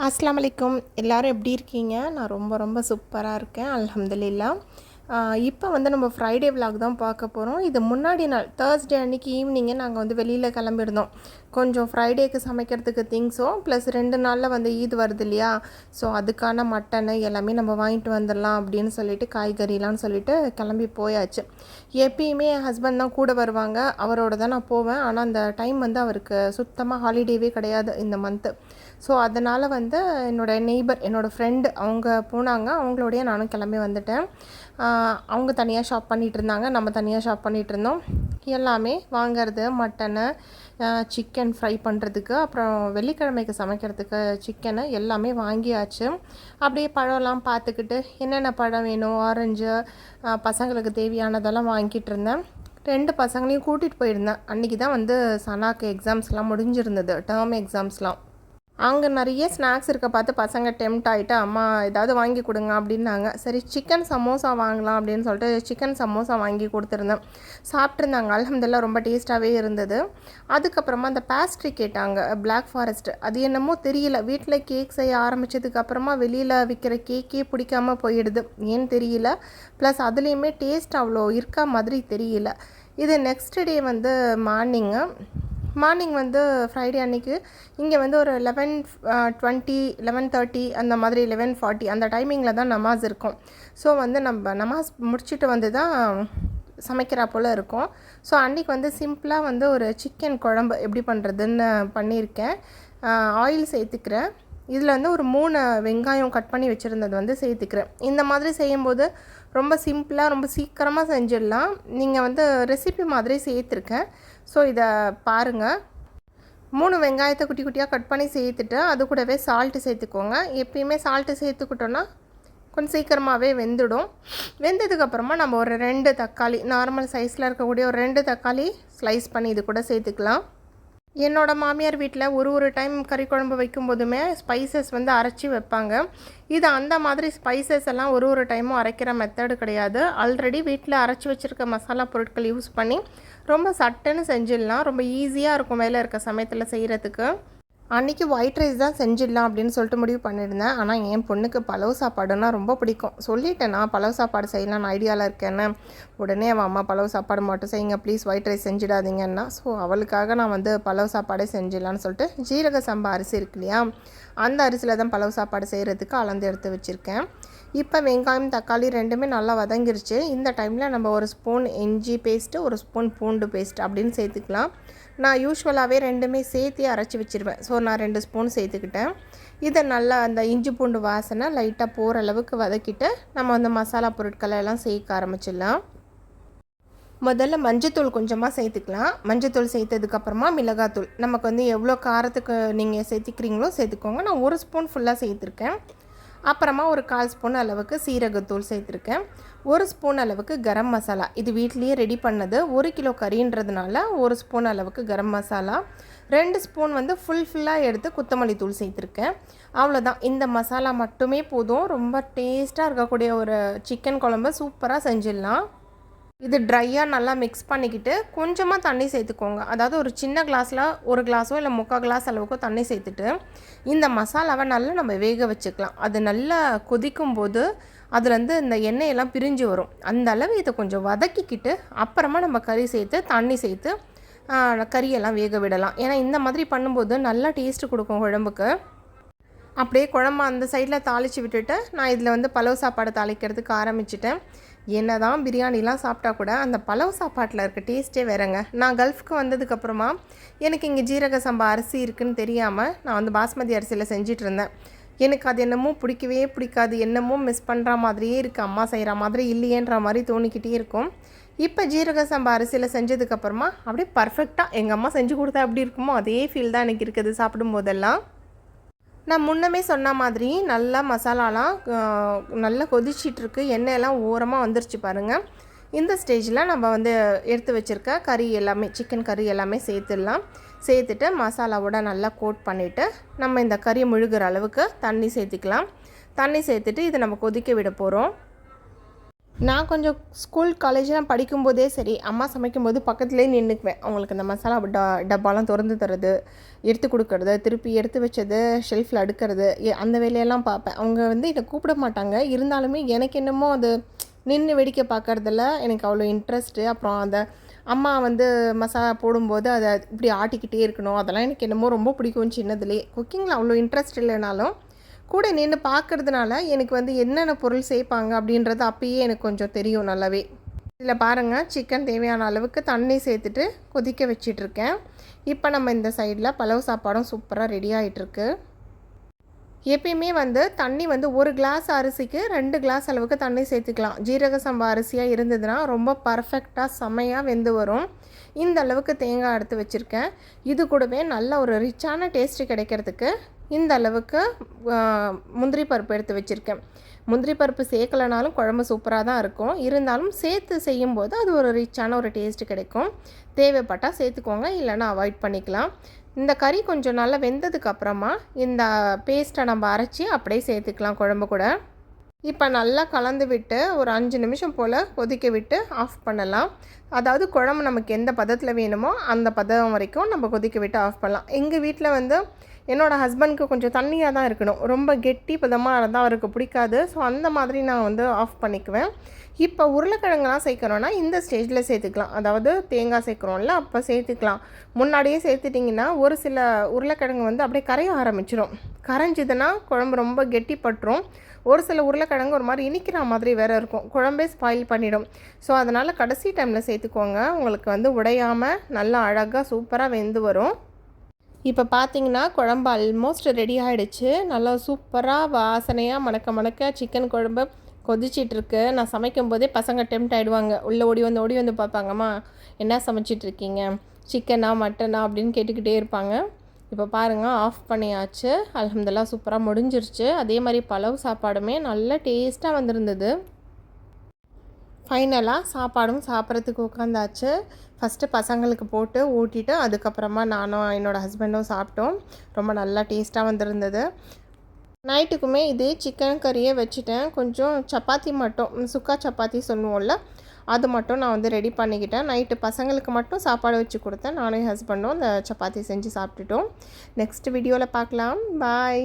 அஸ்லாம் வலைக்கம் எல்லோரும் எப்படி இருக்கீங்க? நான் ரொம்ப ரொம்ப சூப்பராக இருக்கேன். அல்ஹம்துலில்லா. இப்போ வந்து நம்ம ஃப்ரைடே விலாக் தான் பார்க்க போகிறோம் இது முன்னாடி நாள் தேர்ஸ்டே அன்றைக்கி ஈவினிங்கே நாங்கள் வந்து வெளியில் கிளம்பியிருந்தோம். கொஞ்சம் ஃப்ரைடேக்கு சமைக்கிறதுக்கு திங்ஸும் ப்ளஸ் ரெண்டு நாளில் வந்து ஈத் வருது இல்லையா? ஸோ அதுக்கான மட்டனு எல்லாமே நம்ம வாங்கிட்டு வந்துடலாம் அப்படின்னு சொல்லிட்டு காய்கறிலாம்னு சொல்லிட்டு கிளம்பி போயாச்சு. எப்பயுமே என் ஹஸ்பண்ட் தான் கூட வருவாங்க. அவரோட தான் நான் போவேன். ஆனால் அந்த டைம் வந்து அவருக்கு சுத்தமாக ஹாலிடேவே கிடையாது இந்த மந்த்து ஸோ அதனால் வந்து என்னோடய நெய்பர் என்னோடய ஃப்ரெண்டு அவங்க போனாங்க. அவங்களோடய நானும் கிளம்பி வந்துட்டேன். அவங்க தனியாக ஷாப் பண்ணிகிட்டு இருந்தாங்க நம்ம தனியாக ஷாப் பண்ணிகிட்டு இருந்தோம் எல்லாமே வாங்குறது மட்டனு சிக்கன் ஃப்ரை பண்ணுறதுக்கு அப்புறம் வெள்ளிக்கிழமைக்கு சமைக்கிறதுக்கு சிக்கனு எல்லாமே வாங்கியாச்சு. அப்படியே பழம்லாம் பார்த்துக்கிட்டு என்னென்ன பழம் வேணும் ஆரஞ்சு பசங்களுக்கு தேவையானதெல்லாம் வாங்கிட்டு இருந்தேன் ரெண்டு பசங்களையும் கூட்டிகிட்டு போயிருந்தேன். அன்றைக்கி தான் வந்து சனாக்கு எக்ஸாம்ஸ்லாம் முடிஞ்சிருந்தது. டேர்ம் எக்ஸாம்ஸ்லாம் அங்கே நிறைய ஸ்நாக்ஸ் இருக்க பார்த்து பசங்க டெம்ட் ஆகிட்டு அம்மா ஏதாவது வாங்கி கொடுங்க அப்படின்னாங்க. சரி சிக்கன் சமோசா வாங்கலாம் அப்படின்னு சொல்லிட்டு சிக்கன் சமோசா வாங்கி கொடுத்துருந்தேன். சாப்பிட்ருந்தாங்க அலமதுல்லாம் ரொம்ப டேஸ்ட்டாகவே இருந்தது. அதுக்கப்புறமா அந்த பேஸ்ட்ரி கேட்டாங்க. பிளாக் ஃபாரஸ்ட் அது என்னமோ தெரியல. வீட்டில் கேக் செய்ய ஆரம்பித்ததுக்கப்புறமா வெளியில் விற்கிற கேக்கே பிடிக்காமல் போயிடுது. ஏன்னு தெரியல. ப்ளஸ் அதுலேயுமே டேஸ்ட் அவ்வளோ இருக்க மாதிரி தெரியல. இது நெக்ஸ்ட் டே வந்து மார்னிங்கு மார்னிங் வந்து ஃப்ரைடே அன்னைக்கு. இங்கே வந்து ஒரு லெவன் டுவெண்ட்டி லெவன் தேர்ட்டி அந்த மாதிரி லெவன் ஃபார்ட்டி அந்த டைமிங்கில் தான் நமாஸ் இருக்கும். ஸோ வந்து நம்ம நமாஸ் முடிச்சுட்டு வந்து தான் சமைக்கிறா போல் இருக்கும். ஸோ அன்றைக்கி வந்து சிம்பிளாக வந்து ஒரு சிக்கன் குழம்பு எப்படி பண்ணுறதுன்னு பண்ணியிருக்கேன். ஆயில் சேர்த்துக்கிறேன். இதில் வந்து ஒரு மூணு வெங்காயம் கட் பண்ணி வச்சுருந்தது வந்து சேர்த்துக்கிறேன். இந்த மாதிரி செய்யும்போது ரொம்ப சிம்பிளாக ரொம்ப சீக்கிரமாக செஞ்சிடலாம். நீங்கள் வந்து ரெசிபி மாதிரி சேர்த்துருக்கேன். ஸோ இதை பாருங்கள் மூணு வெங்காயத்தை குட்டி குட்டியாக கட் பண்ணி சேர்த்துட்டு அது கூடவே சால்ட்டு சேர்த்துக்கோங்க. எப்பயுமே சால்ட்டு சேர்த்துக்கிட்டோன்னா கொஞ்சம் சீக்கிரமாகவே வெந்துடும். வெந்ததுக்கப்புறமா நம்ம ஒரு ரெண்டு தக்காளி நார்மல் சைஸில் இருக்கக்கூடிய ஒரு ரெண்டு தக்காளி ஸ்லைஸ் பண்ணி இது கூட சேர்த்துக்கலாம். என்னோட மாமியார் வீட்டில் ஒரு ஒரு டைம் கறி குழம்பு வைக்கும்போதுமே ஸ்பைசஸ் வந்து அரைச்சி வைப்பாங்க. இது அந்த மாதிரி ஸ்பைசஸ் எல்லாம் ஒரு ஒரு டைமும் அரைக்கிற மெத்தடு கிடையாது. ஆல்ரெடி வீட்டில் அரைச்சி வச்சுருக்க மசாலா பொருட்கள் யூஸ் பண்ணி ரொம்ப சட்டுன்னு செஞ்சிடலாம். ரொம்ப ஈஸியாக இருக்கும் வேலை இருக்க சமயத்தில் செய்கிறதுக்கு அன்றைக்கி ஒயிட் ரைஸ் தான் செஞ்சிடலாம் அப்படின்னு சொல்லிட்டு முடிவு பண்ணியிருந்தேன். ஆனால் என் பொண்ணுக்கு பலவு சாப்பாடுனா ரொம்ப பிடிக்கும். சொல்லிட்டேன் நான் பலவு சாப்பாடு செய்யலாம்னு ஐடியாவில் இருக்கேன்னு. உடனே அவன் அம்மா பலவு சாப்பாடு மட்டும் செய்யுங்க ப்ளீஸ் ஒயிட் ரைஸ் செஞ்சிடாதீங்கன்னா. ஸோ அவளுக்காக நான் வந்து பலவு சாப்பாடே செஞ்சிடலான்னு சொல்லிட்டு ஜீரக சம்பா அரிசி இருக்கு இல்லையா? அந்த அரிசியில் தான் பலவு சாப்பாடு செய்கிறதுக்கு அளந்து எடுத்து வச்சுருக்கேன். இப்போ வெங்காயம் தக்காளி ரெண்டுமே நல்லா வதங்கிருச்சு. இந்த டைமில் நம்ம ஒரு ஸ்பூன் இஞ்சி பேஸ்ட்டு ஒரு ஸ்பூன் பூண்டு பேஸ்ட் அப்படின்னு சேர்த்துக்கலாம். நான் யூஸ்வலாகவே ரெண்டுமே சேர்த்து அரைச்சி வச்சுருவேன். ஸோ நான் ரெண்டு ஸ்பூன் சேர்த்துக்கிட்டேன். இதை நல்லா அந்த இஞ்சி பூண்டு வாசனை லைட்டாக போகிற அளவுக்கு வதக்கிட்டு நம்ம அந்த மசாலா பொருட்களை எல்லாம் சேர்க்க ஆரம்பிச்சிடலாம். முதல்ல மஞ்சத்தூள் கொஞ்சமாக சேர்த்துக்கலாம். மஞ்சத்தூள் சேர்த்ததுக்கப்புறமா மிளகாத்தூள். நமக்கு வந்து எவ்வளோ காரத்துக்கு நீங்கள் சேர்த்துக்கிறீங்களோ சேர்த்துக்கோங்க. நான் ஒரு ஸ்பூன் ஃபுல்லாக சேர்த்துருக்கேன். அப்புறமா ஒரு கால் ஸ்பூன் அளவுக்கு சீரகத்தூள் சேர்த்துருக்கேன். ஒரு ஸ்பூன் அளவுக்கு கரம் மசாலா. இது வீட்லேயே ரெடி பண்ணது. ஒரு கிலோ கறின்றதுனால ஒரு ஸ்பூன் அளவுக்கு கரம் மசாலா. ரெண்டு ஸ்பூன் வந்து ஃபுல் ஃபுல்லாக எடுத்து கொத்தமல்லி தூள் சேர்த்துருக்கேன். அவ்வளோதான் இந்த மசாலா மட்டுமே போதும். ரொம்ப டேஸ்ட்டாக இருக்கக்கூடிய ஒரு சிக்கன் குழம்பு சூப்பராக செஞ்சிடலாம். இது ட்ரையாக நல்லா மிக்ஸ் பண்ணிக்கிட்டு கொஞ்சமாக தண்ணி சேர்த்துக்கோங்க. அதாவது ஒரு சின்ன கிளாஸில் ஒரு கிளாஸோ இல்லை முக்கால் கிளாஸ் அளவுக்கோ தண்ணி சேர்த்துட்டு இந்த மசாலாவை நல்லா நம்ம வேக வச்சுக்கலாம். அது நல்லா கொதிக்கும் போது அதுலேருந்து இந்த எண்ணெயெல்லாம் பிரிஞ்சு வரும். அந்த அளவு இதை கொஞ்சம் வதக்கிக்கிட்டு அப்புறமா நம்ம கறி சேர்த்து தண்ணி சேர்த்து கறியெல்லாம் வேக விடலாம். ஏன்னா இந்த மாதிரி பண்ணும்போது நல்லா டேஸ்ட்டு கொடுக்கும் குழம்புக்கு. அப்படியே குழம்பு அந்த சைடில் தாளித்து விட்டுட்டு நான் இதில் வந்து பலவு சாப்பாடு தாளிக்கிறதுக்கு ஆரம்பிச்சிட்டேன். என்ன தான் பிரியாணிலாம் சாப்பிட்டா கூட அந்த பலவு சாப்பாட்டில் இருக்க டேஸ்ட்டே வேறங்க. நான் கல்ஃப்க்கு வந்ததுக்கப்புறமா எனக்கு இங்கே ஜீரக சம்பா அரிசி இருக்குன்னு தெரியாமல் நான் வந்து பாஸ்மதி அரிசியில் செஞ்சிட்டு இருந்தேன். எனக்கு அது என்னமோ பிடிக்கவே பிடிக்காது என்னமோ மிஸ் பண்ணுற மாதிரியே இருக்குது அம்மா செய்கிற மாதிரி இல்லையேன்ற மாதிரி தோணிக்கிட்டே இருக்கும். இப்போ ஜீரக சம்பா அரிசியில் செஞ்சதுக்கப்புறமா அப்படியே பர்ஃபெக்டாக எங்கள் அம்மா செஞ்சு கொடுத்தா எப்படி இருக்குமோ அதே ஃபீல் தான் எனக்கு இருக்குது சாப்பிடும் போதெல்லாம் நான் முன்னமே சொன்ன மாதிரி நல்லா மசாலாலாம் நல்லா கொதிச்சிட்ருக்கு. எண்ணெயெல்லாம் ஓரமாக வந்துருச்சு பாருங்கள் இந்த ஸ்டேஜில் நம்ம வந்து எடுத்து வச்சுருக்க கறி எல்லாமே சிக்கன் கறி எல்லாமே சேர்த்துடலாம். சேர்த்துட்டு மசாலாவோட நல்லா கோட் பண்ணிவிட்டு நம்ம இந்த கறி முழுகிற அளவுக்கு தண்ணி சேர்த்துக்கலாம். தண்ணி சேர்த்துட்டு இதை நம்ம கொதிக்க விட போகிறோம் நான் கொஞ்சம் ஸ்கூல் காலேஜ்லாம் படிக்கும்போதே சரி அம்மா சமைக்கும்போது பக்கத்துலேயே நின்றுக்குவேன் அவங்களுக்கு இந்த மசாலா ட டப்பாலாம் திறந்து தர்றது எடுத்து கொடுக்கறது திருப்பி எடுத்து வச்சது ஷெல்ஃபில் அடுக்கிறது எ- அந்த வேலையெல்லாம் பார்ப்பேன். அவங்க வந்து என்னை கூப்பிட மாட்டாங்க. இருந்தாலுமே எனக்கு என்னமோ அது நின்று வேடிக்கை பார்க்கறதுல எனக்கு அவ்வளோ இன்ட்ரெஸ்ட்டு அப்புறம் அந்த அம்மா வந்து மசாலா போடும்போது அதை இப்படி ஆட்டிக்கிட்டே இருக்கணும். அதெல்லாம் எனக்கு என்னமோ ரொம்ப பிடிக்கும் சின்னதுலேயே குக்கிங்கில் அவ்வளோ இன்ட்ரெஸ்ட் இல்லைனாலும் கூட நின்று பார்க்கறதுனால எனக்கு வந்து என்னென்ன பொருள் சேர்ப்பாங்க அப்படின்றது அப்பயே எனக்கு கொஞ்சம் தெரியும் நல்லாவே. இதில் பாருங்கள் சிக்கன் தேவையான அளவுக்கு தண்ணி சேர்த்துட்டு கொதிக்க வச்சிட்ருக்கேன். இப்போ நம்ம இந்த சைடில் பலவு சாப்பாடும் சூப்பராக ரெடி ஆகிட்டுருக்கு எப்பயுமே வந்து தண்ணி வந்து ஒரு கிளாஸ் அரிசிக்கு ரெண்டு கிளாஸ் அளவுக்கு தண்ணி சேர்த்துக்கலாம். ஜீரக சம்பா அரிசியாக இருந்ததுன்னா ரொம்ப பர்ஃபெக்டாக செமையாக வெந்து வரும். இந்த அளவுக்கு தேங்காய் எடுத்து வச்சுருக்கேன். இது கூடவே நல்ல ஒரு ரிச்சான டேஸ்ட்டு கிடைக்கிறதுக்கு இந்த அளவுக்கு முந்திரி பருப்பு எடுத்து வச்சுருக்கேன். முந்திரி பருப்பு சேர்க்கலனாலும் குழம்பு சூப்பராக தான் இருக்கும். இருந்தாலும் சேர்த்து செய்யும்போது அது ஒரு ரிச்சான ஒரு டேஸ்ட் கிடைக்கும். தேவைப்பட்டால் சேர்த்துக்கோங்க இல்லைன்னா அவாய்ட் பண்ணிக்கலாம். இந்த கறி கொஞ்சம் நல்லா வெந்ததுக்கு அப்புறமா இந்த பேஸ்ட்டை நம்ம அரைச்சி அப்படியே சேர்த்துக்கலாம் குழம்பு கூட. இப்போ நல்லா கலந்து விட்டு ஒரு அஞ்சு நிமிஷம் போல் கொதிக்க விட்டு ஆஃப் பண்ணலாம். அதாவது குழம்பு நமக்கு எந்த பதத்தில் வேணுமோ அந்த பதம் வரைக்கும் நம்ம கொதிக்க விட்டு ஆஃப் பண்ணலாம். எங்கள் வீட்டில் வந்து என்னோடய ஹஸ்பண்ட்க்கு கொஞ்சம் தண்ணியாக தான் இருக்கணும். ரொம்ப கெட்டி பதமாக இருந்தால் அவருக்கு பிடிக்காது. ஸோ அந்த மாதிரி நான் வந்து ஆஃப் பண்ணிக்குவேன். இப்போ உருளைக்கிழங்குலாம் சேர்க்கணுன்னா இந்த ஸ்டேஜில் சேர்த்துக்கலாம். அதாவது தேங்காய் சேர்க்குறோம்ல அப்போ சேர்த்துக்கலாம். முன்னாடியே சேர்த்துட்டிங்கன்னா ஒரு சில உருளைக்கிழங்கு வந்து அப்படியே கரைய ஆரம்பிச்சிடும் கரைஞ்சிதுன்னா குழம்பு ரொம்ப கெட்டிப்பட்டுரும் ஒரு சில உருளைக்கிழங்கு ஒரு மாதிரி இனிக்கிற மாதிரி வேறு இருக்கும். குழம்பே ஸ்பாயில் பண்ணிடும். ஸோ அதனால் கடைசி டைமில் சேர்த்துக்கோங்க. உங்களுக்கு வந்து உடையாமல் நல்லா அழகாக சூப்பராக வெந்து வரும். இப்போ பார்த்தீங்கன்னா குழம்பு ஆல்மோஸ்ட் ரெடி ஆகிடுச்சு நல்லா சூப்பராக வாசனையாக மணக்க மணக்க சிக்கன் குழம்பு கொதிச்சிட்ருக்கு நான் சமைக்கும் போதே பசங்க டெம்ட் ஆகிடுவாங்க உள்ளே ஓடி வந்து ஓடி வந்து பார்ப்பாங்கம்மா என்ன சமைச்சிட்டு இருக்கீங்க? சிக்கனா மட்டனா அப்படின்னு கேட்டுக்கிட்டே இருப்பாங்க. இப்போ பாருங்கள் ஆஃப் பண்ணியாச்சு. அல்ஹம்துலில்லாஹ் சூப்பராக முடிஞ்சிருச்சு. அதே மாதிரி பலவு சாப்பாடுமே நல்ல டேஸ்ட்டாக வந்திருந்தது. ஃபைனலாக சாப்பாடும் சாப்பிட்றதுக்கு உட்காந்தாச்சு. ஃபஸ்ட்டு பசங்களுக்கு போட்டு ஊட்டிட்டு அதுக்கப்புறமா நானும் என்னோடய ஹஸ்பண்டும் சாப்பிட்டோம். ரொம்ப நல்லா டேஸ்ட்டாக வந்திருந்தது. நைட்டுக்குமே இதே சிக்கன் கறியே வச்சுட்டேன். கொஞ்சம் சப்பாத்தி மட்டும் சுக்கா சப்பாத்தி சொல்லுவோம்ல அது மட்டும் நான் வந்து ரெடி பண்ணிக்கிட்டேன். நைட்டு பசங்களுக்கு மட்டும் சாப்பாடு வச்சு கொடுத்தேன். நானும் என் ஹஸ்பண்டும் அந்த சப்பாத்தி செஞ்சு சாப்பிட்டுட்டோம். நெக்ஸ்ட் வீடியோவில் பார்க்கலாம். பாய்